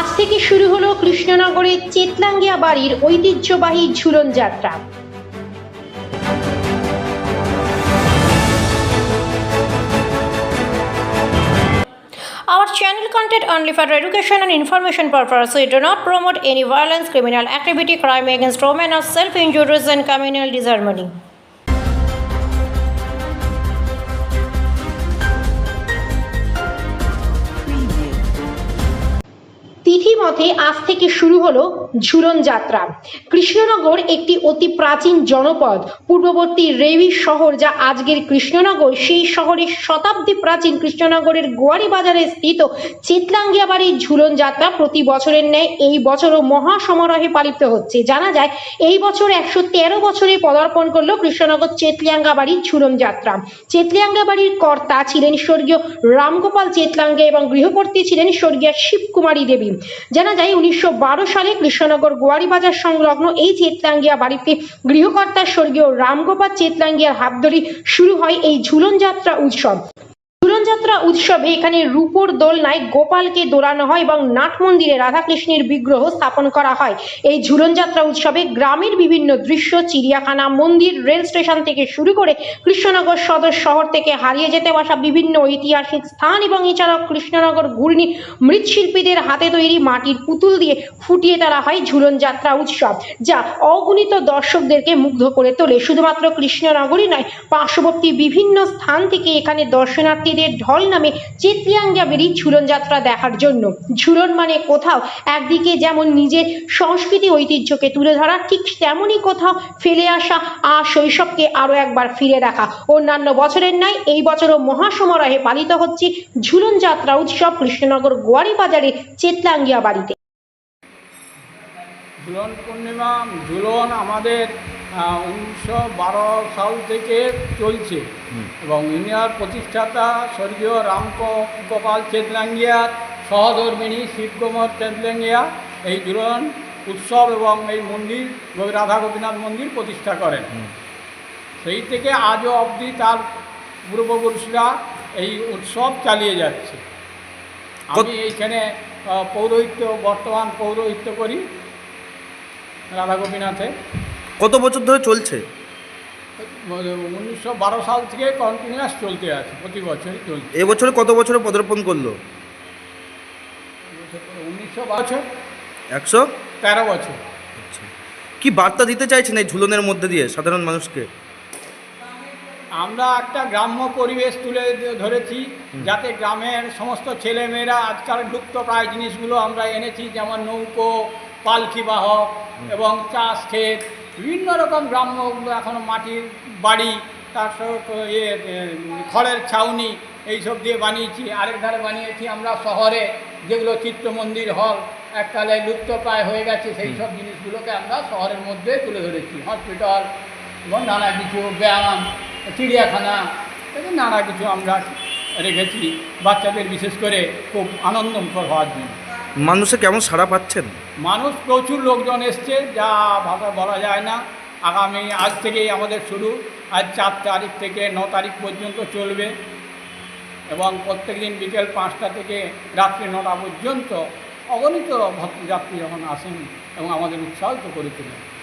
আজ থেকে শুরু হলো কৃষ্ণনগরের চেতলাঙ্গিয়া বাড়ির ঐতিহ্যবাহী ঝুলন যাত্রা Our channel content only for education and information purpose. We do not promote any violence, criminal activity, crime against women, or self-injuries and communal disharmony. মতে আজ থেকে শুরু হলো ঝুলন যাত্রা। কৃষ্ণনগর একটি অতি প্রাচীন জনপদ। পূর্ববর্তী রেবি শহর যা আজকের কৃষ্ণনগর, সেই শহরের শতাব্দী প্রাচীন কৃষ্ণনগরের গোয়ারি বাজারে স্থিত চিতলাঙ্গিয়া বাড়ির ঝুলন যাত্রা প্রতি বছরের ন্যায় এই বছরও মহা সমারোহে পালিত হচ্ছে। জানা যায়, এই বছর একশো তেরো বছরে পদার্পণ করল কৃষ্ণনগর চেতলিয়াঙ্গা বাড়ির ঝুলন যাত্রা। চেতলিয়াঙ্গা বাড়ির কর্তা ছিলেন স্বর্গীয় রামগোপাল চেতলাঙ্গে এবং গৃহকর্ত্রী ছিলেন স্বর্গীয় শিবকুমারী দেবী। জানা যায়, উনিশশো বারো সালে কৃষ্ণনগর গোয়ারি বাজার সংলগ্ন এই চেতলাঙ্গিয়া বাড়িতে গৃহকর্তা স্বর্গীয় রামগোপাল চেতলাঙ্গিয়ার হাত ধরে শুরু হয় এই ঝুলন যাত্রা উৎসব। ঝুলন যাত্রা উৎসবে এখানে রূপোর দোলনায় গোপালকে দোলানো হয় এবং নাট মন্দিরে রাধাকৃষ্ণের বিগ্রহ স্থাপন করা হয়। এই ঝুলন যাত্রা উৎসবে গ্রামের বিভিন্ন দৃশ্য, চিড়িয়াখানা, মন্দির, রেল স্টেশন থেকে শুরু করে কৃষ্ণনগর সদর শহর থেকে হারিয়ে যেতে বসা বিভিন্ন ঐতিহাসিক স্থান এবং এছাড়াও কৃষ্ণনগর ঘূর্ণি মৃৎশিল্পীদের হাতে তৈরি মাটির পুতুল দিয়ে ফুটিয়ে তোলা হয় ঝুলন যাত্রা উৎসব, যা অগণিত দর্শকদেরকে মুগ্ধ করে তোলে। শুধুমাত্র কৃষ্ণনগরই নয়, পার্শ্ববর্তী বিভিন্ন স্থান থেকে এখানে দর্শনার্থীদের ঢল নামে চিত্রিয়াঙ্গা বেরিয়ে ঝুলন যাত্রা দেখার জন্য। ঝুলন মানে কোথাও? একদিকে যেমন নিজের সংস্কৃতি ঐতিহ্যকে তুলে ধরা, ঠিক তেমনই কোথাও ফেলে আসা আর শৈশবকে আরও একবার ফিরে দেখা। অন্যান্য বছরের ন্যায় এই বছরও মহাসমারোহে পালিত হচ্ছে ঝুলন যাত্রা উৎসব কৃষ্ণনগর গোয়ারি বাজারে চেতলাঙ্গিয়া বাড়িতে। ঝুলন পূর্ণিমা, ঝুলন আমাদের উনিশশো বারো সাল থেকে চলছে। এবং ইন্ডিয়ার প্রতিষ্ঠাতা স্বর্গীয় রাম গোপাল চেতলাঙ্গিয়ার সহধর্মিণী শিবকুমার চেতলাঙ্গিয়া এই ঝুলন উৎসব এবং এই মন্দির রাধা গোপীনাথ মন্দির প্রতিষ্ঠা করেন। সেই থেকে আজও অবধি তার পূর্বপুরুষরা এই উৎসব চালিয়ে যাচ্ছে। আমি এইখানে পৌরোহিত্য বর্তমান পৌরোহিত্য করি রাধা গোপীনাথে। কত বছর ধরে চলছে? উনিশশো বারো সাল থেকে কন্টিনিউয়াস চলতে আছে প্রতি বছরই চলছে। এবছরে কত বছরে পদার্পণ করল? উনিশশো বছর। একশো? তেরো বছর। আচ্ছা। কি বার্তা দিতে চাইছেন এই ঝুলনের মধ্যে দিয়ে সাধারণ মানুষকে? আমরা একটা গ্রাম্য পরিবেশ তুলে ধরেছি যাতে গ্রামের সমস্ত ছেলেমেয়েরা আজকাল লুপ্ত প্রায় জিনিসগুলো আমরা এনেছি যেমন নৌকো পালকি বাহক এবং চাষ ক্ষেত। বিভিন্ন রকম গ্রাম্য এখনও মাটির বাড়ি তার সঙ্গে ইয়ে খড়ের ছাউনি এইসব দিয়ে বানিয়েছি। আরেক ধারে বানিয়েছি আমরা শহরে যেগুলো চিত্র মন্দির হল এককালে লুপ্তপ্রায় হয়ে গেছে সেই সব জিনিসগুলোকে আমরা শহরের মধ্যে তুলে ধরেছি। হসপিটাল এবং নানা কিছু ব্যায়াম চিড়িয়াখানা এবং নানা কিছু আমরা রেখেছি। বাচ্চাদের বিশেষ করে খুব আনন্দমুখর হওয়ার জন্য। মানুষে কেমন সাড়া পাচ্ছেন? মানুষ প্রচুর লোকজন এসছে, যা ভাষা বলা যায় না। আগামী আজ থেকেই আমাদের শুরু। আজ চার তারিখ থেকে ন তারিখ পর্যন্ত চলবে। এবং প্রত্যেক দিন বিকেল পাঁচটা থেকে রাত্রি নটা পর্যন্ত অগণিত ভক্তযাত্রী যখন আসেন এবং আমাদের উৎসাহিত করে তোলেন।